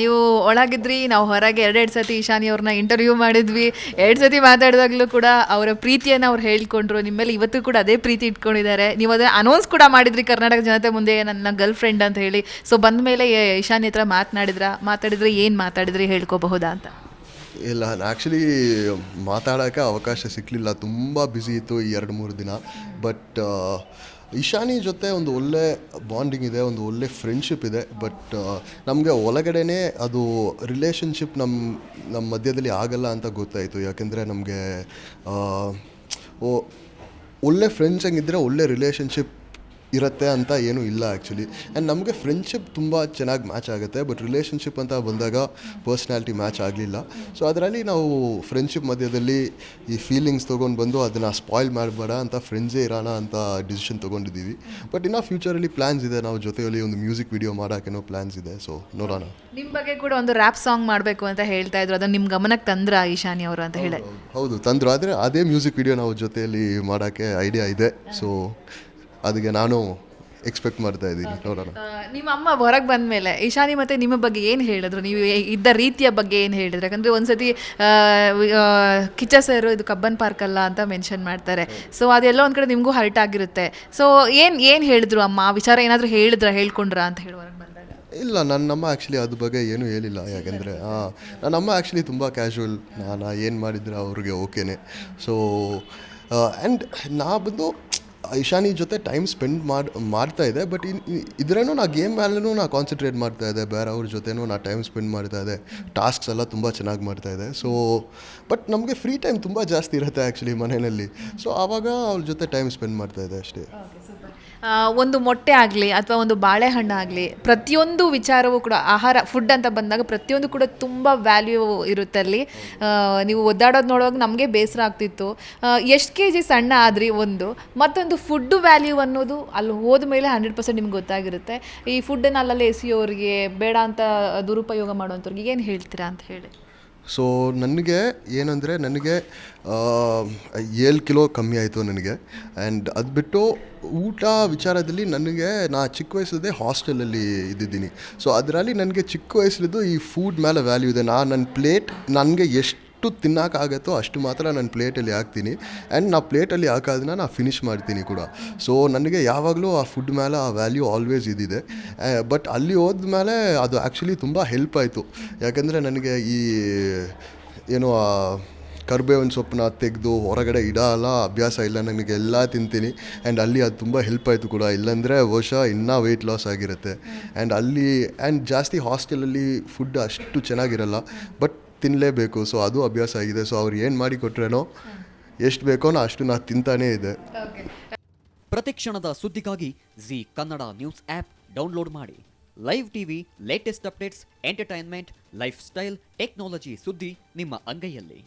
ನೀವು ಒಳಗಿದ್ರಿ, ನಾವು ಹೊರಗೆ ಎರಡೆರಡು ಸತಿ ಇಶಾನಿ ಅವ್ರನ್ನ ಇಂಟರ್ವ್ಯೂ ಮಾಡಿದ್ವಿ. ಎರಡು ಸತಿ ಮಾತಾಡಿದಾಗಲೂ ಕೂಡ ಅವರ ಪ್ರೀತಿಯನ್ನು ಅವ್ರು ಹೇಳ್ಕೊಂಡ್ರು. ನಿಮ್ಮ ಮೇಲೆ ಇವತ್ತು ಕೂಡ ಅದೇ ಪ್ರೀತಿ ಇಟ್ಕೊಂಡಿದ್ದಾರೆ. ನೀವು ಅದೇ ಅನೌನ್ಸ್ ಕೂಡ ಮಾಡಿದ್ರಿ ಕರ್ನಾಟಕ ಜನತೆ ಮುಂದೆ, ನನ್ನ ಗರ್ಲ್ ಫ್ರೆಂಡ್ ಅಂತ ಹೇಳಿ. ಸೊ ಬಂದ ಮೇಲೆ ಈಶಾನಿ ಹತ್ರ ಮಾತನಾಡಿದ್ರ, ಮಾತಾಡಿದ್ರೆ ಏನು ಮಾತಾಡಿದ್ರಿ ಹೇಳ್ಕೋಬಹುದಾ ಅಂತ? ಇಲ್ಲ ಆ್ಯಕ್ಚುಲಿ ಮಾತಾಡೋಕೆ ಅವಕಾಶ ಸಿಕ್ಕಲಿಲ್ಲ ತುಂಬ ಬ್ಯುಸಿ ಇತ್ತು ಈ ಎರಡು ಮೂರು ದಿನ. ಬಟ್ ಇಶಾನಿ ಜೊತೆ ಒಂದು ಒಳ್ಳೆ ಬಾಂಡಿಂಗ್ ಇದೆ, ಒಂದು ಒಳ್ಳೆ ಫ್ರೆಂಡ್ಶಿಪ್ ಇದೆ ಬಟ್ ನಮಗೆ ಒಳಗಡೆನೇ ಅದು ರಿಲೇಷನ್ಶಿಪ್ ನಮ್ಮ ನಮ್ಮ ಮಧ್ಯದಲ್ಲಿ ಆಗಲ್ಲ ಅಂತ ಗೊತ್ತಾಯಿತು. ಯಾಕೆಂದರೆ ನಮಗೆ ಒಳ್ಳೆ ಫ್ರೆಂಡ್ಸ್ ಹೆಂಗಿದ್ರೆ ಒಳ್ಳೆ ರಿಲೇಷನ್ಶಿಪ್ ಇರುತ್ತೆ ಅಂತ ಏನೂ ಇಲ್ಲ ಆ್ಯಕ್ಚುಲಿ ಆ್ಯಂಡ್ ನಮಗೆ ಫ್ರೆಂಡ್ಶಿಪ್ ತುಂಬ ಚೆನ್ನಾಗಿ ಮ್ಯಾಚ್ ಆಗುತ್ತೆ ಬಟ್ ರಿಲೇಷನ್ಶಿಪ್ ಅಂತ ಬಂದಾಗ ಪರ್ಸ್ನಾಲಿಟಿ ಮ್ಯಾಚ್ ಆಗಲಿಲ್ಲ. ಸೊ ಅದರಲ್ಲಿ ನಾವು ಫ್ರೆಂಡ್ಶಿಪ್ ಮಧ್ಯದಲ್ಲಿ ಈ ಫೀಲಿಂಗ್ಸ್ ತೊಗೊಂಡು ಬಂದು ಅದನ್ನು ಸ್ಪಾಯ್ಲ್ ಮಾಡಬೇಡ ಅಂತ ಫ್ರೆಂಡ್ಸೇ ಇರೋಣ ಅಂತ ಡಿಸಿಷನ್ ತೊಗೊಂಡಿದ್ದೀವಿ. ಬಟ್ ಇನ್ನು ಫ್ಯೂಚರಲ್ಲಿ ಪ್ಲ್ಯಾನ್ಸ್ ಇದೆ ನಾವು ಜೊತೆಯಲ್ಲಿ ಒಂದು ಮ್ಯೂಸಿಕ್ ವಿಡಿಯೋ ಮಾಡೋಕ್ಕೇನೋ ಪ್ಲ್ಯಾನ್ಸ್ ಇದೆ. ಸೊ ನೋಡೋಣ. ನಿಮ್ಮ ಬಗ್ಗೆ ಕೂಡ ಒಂದು ರ್ಯಾಪ್ ಸಾಂಗ್ ಮಾಡಬೇಕು ಅಂತ ಹೇಳ್ತಾ ಇದ್ರು. ಅದನ್ನು ನಿಮ್ಮ ಗಮನಕ್ಕೆ ತಂದ್ರ ಈಶಾನಿ ಅವರು ಅಂತ ಹೇಳಿ. ಹೌದು ತಂದ್ರು. ಆದರೆ ಅದೇ ಮ್ಯೂಸಿಕ್ ವಿಡಿಯೋ ನಾವು ಜೊತೆಯಲ್ಲಿ ಮಾಡೋಕ್ಕೆ ಐಡಿಯಾ ಇದೆ. ಸೊ ಅದಕ್ಕೆ ನಾನು ಎಕ್ಸ್ಪೆಕ್ಟ್ ಮಾಡ್ತಾ ಇದ್ದೀನಿ. ನೋಡೋಣ. ನಿಮ್ಮ ಅಮ್ಮ ಹೊರಗೆ ಬಂದ ಮೇಲೆ ಇಶಾನಿ ಮತ್ತೆ ನಿಮ್ಮ ಬಗ್ಗೆ ಏನು ಹೇಳಿದ್ರು? ನೀವು ಇದ್ದ ರೀತಿಯ ಬಗ್ಗೆ ಏನು ಹೇಳಿದ್ರು? ಯಾಕಂದರೆ ಒಂದ್ಸತಿ ಕಿಚ್ಚ ಸರ್ ಇದು ಕಬ್ಬನ್ ಪಾರ್ಕ್ ಅಲ್ಲ ಅಂತ ಮೆನ್ಷನ್ ಮಾಡ್ತಾರೆ. ಸೊ ಅದೆಲ್ಲ ಒಂದು ಕಡೆ ನಿಮಗೂ ಹರ್ಟ್ ಆಗಿರುತ್ತೆ. ಸೊ ಏನು ಏನು ಹೇಳಿದ್ರು ಅಮ್ಮ? ಆ ವಿಚಾರ ಏನಾದರೂ ಹೇಳಿದ್ರ ಹೇಳ್ಕೊಂಡ್ರಾ ಅಂತ ಹೇಳಿ ಹೊರಗೆ ಬಂದಾಗ. ಇಲ್ಲ ನನ್ನಮ್ಮ ಆ್ಯಕ್ಚುಲಿ ಅದ್ರ ಬಗ್ಗೆ ಏನೂ ಹೇಳಿಲ್ಲ. ಯಾಕೆಂದರೆ ನನ್ನ ಅಮ್ಮ ಆ್ಯಕ್ಚುಲಿ ತುಂಬ ಕ್ಯಾಶುವಲ್ ನಾನು ಏನು ಮಾಡಿದ್ರೆ ಅವ್ರಿಗೆ ಓಕೆನೆ ಸೊ ಆ್ಯಂಡ್ ನಾ ಬಂದು ಇಶಾನಿ ಜೊತೆ ಟೈಮ್ ಸ್ಪೆಂಡ್ ಮಾಡಿ, ಮಾಡ್ತಾ ಇದೆ ಬಟ್ ಇನ್ ಇದ್ರೇನು ನಾ ಗೇಮ್ ಮೇಲೂ ನಾ ಕಾನ್ಸಂಟ್ರೇಟ್ ಮಾಡ್ತಾ ಇದೆ, ಬೇರೆ ಅವ್ರ ಜೊತೆನೂ ನಾ ಟೈಮ್ ಸ್ಪೆಂಡ್ ಮಾಡ್ತಾ ಇದೆ ಟಾಸ್ಕ್ಸ್ ಎಲ್ಲ ತುಂಬ ಚೆನ್ನಾಗಿ ಮಾಡ್ತಾ ಇದೆ ಸೊ ಬಟ್ ನಮಗೆ ಫ್ರೀ ಟೈಮ್ ತುಂಬ ಜಾಸ್ತಿ ಇರುತ್ತೆ ಆ್ಯಕ್ಚುಲಿ ಮನೆಯಲ್ಲಿ ಸೊ ಆವಾಗ ಅವ್ರ ಜೊತೆ ಟೈಮ್ ಸ್ಪೆಂಡ್ ಮಾಡ್ತಾ ಇದೆ ಅಷ್ಟೇ. ಒಂದು ಮೊಟ್ಟೆ ಆಗಲಿ ಅಥವಾ ಒಂದು ಬಾಳೆಹಣ್ಣು ಆಗಲಿ, ಪ್ರತಿಯೊಂದು ವಿಚಾರವೂ ಕೂಡ ಆಹಾರ ಫುಡ್ ಅಂತ ಬಂದಾಗ ಪ್ರತಿಯೊಂದು ಕೂಡ ತುಂಬ ವ್ಯಾಲ್ಯೂ ಇರುತ್ತೆ ಅಲ್ಲಿ. ನೀವು ಒದ್ದಾಡೋದು ನೋಡುವಾಗ ನಮಗೆ ಬೇಸರ ಆಗ್ತಿತ್ತು. ಎಷ್ಟು ಕೆ ಜಿ ಸಣ್ಣ ಆದ್ರಿ ಒಂದು, ಮತ್ತೊಂದು ಫುಡ್ ವ್ಯಾಲ್ಯೂ ಅನ್ನೋದು ಅಲ್ಲಿ ಹೋದ ಮೇಲೆ ಹಂಡ್ರೆಡ್ ಪರ್ಸೆಂಟ್ ನಿಮ್ಗೆ ಗೊತ್ತಾಗಿರುತ್ತೆ. ಈ ಫುಡ್ಡನ್ನು ಅಲ್ಲಲ್ಲಿ ಎಸಿಯೋರಿಗೆ ಬೇಡ ಅಂತ ದುರುಪಯೋಗ ಮಾಡುವಂಥವ್ರಿಗೆ ಏನು ಹೇಳ್ತೀರಾ ಅಂತ ಹೇಳಿ. ಸೊ ನನಗೆ ಏನಂದರೆ ನನಗೆ ಏಳು ಕಿಲೋ ಕಮ್ಮಿ ಆಯಿತು ನನಗೆ. ಆ್ಯಂಡ್ ಅದು ಬಿಟ್ಟು ಊಟ ವಿಚಾರದಲ್ಲಿ ನನಗೆ, ನಾ ಚಿಕ್ಕ ವಯಸ್ಸದೇ ಹಾಸ್ಟೆಲಲ್ಲಿ ಇದ್ದಿದ್ದೀನಿ. ಸೊ ಅದರಲ್ಲಿ ನನಗೆ ಚಿಕ್ಕ ವಯಸ್ಸಲ್ಲಿದ್ದು ಈ ಫುಡ್ ಮೇಲೆ ವ್ಯಾಲ್ಯೂ ಇದೆ. ನಾನು ನನ್ನ ಪ್ಲೇಟ್ ನನಗೆ ಎಷ್ಟು ತಿನ್ನೋಕ್ಕಾಗತ್ತೋ ಅಷ್ಟು ಮಾತ್ರ ನಾನು ಪ್ಲೇಟಲ್ಲಿ ಹಾಕ್ತೀನಿ. ಆ್ಯಂಡ್ ನಾ ಪ್ಲೇಟಲ್ಲಿ ಹಾಕೋದನ್ನ ನಾ ಫಿನಿಷ್ ಮಾಡ್ತೀನಿ ಕೂಡ. ಸೊ ನನಗೆ ಯಾವಾಗಲೂ ಆ ಫುಡ್ ಮೇಲೆ ಆ ವ್ಯಾಲ್ಯೂ ಆಲ್ವೇಸ್ ಇದ್ದಿದೆ ಬಟ್ ಅಲ್ಲಿ ಹೋದ್ಮೇಲೆ ಅದು ಆ್ಯಕ್ಚುಲಿ ತುಂಬ ಹೆಲ್ಪ್ ಆಯಿತು. ಯಾಕಂದರೆ ನನಗೆ ಈ, ಏನು ಕರ್ಬೇವಿನ ಸೊಪ್ಪನ್ನ ತೆಗೆದು ಹೊರಗಡೆ ಇಡೋಲ್ಲ ಅಭ್ಯಾಸ ಇಲ್ಲ, ನನಗೆ ಎಲ್ಲ ತಿಂತೀನಿ. ಆ್ಯಂಡ್ ಅಲ್ಲಿ ಅದು ತುಂಬ ಹೆಲ್ಪ್ ಆಯಿತು ಕೂಡ. ಇಲ್ಲಾಂದರೆ ವರ್ಷ ಇನ್ನೂ ವೆಯ್ಟ್ ಲಾಸ್ ಆಗಿರುತ್ತೆ. ಆ್ಯಂಡ್ ಅಲ್ಲಿ ಆ್ಯಂಡ್ ಜಾಸ್ತಿ ಹಾಸ್ಟೆಲಲ್ಲಿ ಫುಡ್ ಅಷ್ಟು ಚೆನ್ನಾಗಿರಲ್ಲ. ಬಟ್ ತಿನ್ನಲೇಬೇಕು ಸೊ ಅದು ಅಭ್ಯಾಸ ಆಗಿದೆ. ಸೊ ಅವ್ರು ಏನು ಮಾಡಿ ಕೊಟ್ರೇನೋ ಎಷ್ಟು ಬೇಕೋ ನಾ ಅಷ್ಟು ನಾ ತಿಂತಾನೇ ಇದೆ. ಪ್ರತಿಕ್ಷಣದ ಸುದ್ದಿಗಾಗಿ Zee Kannada news app download ಮಾಡಿ. Live TV latest updates entertainment lifestyle technology ಸುದ್ದಿ ನಿಮ್ಮ ಅಂಗೈಯಲ್ಲಿ.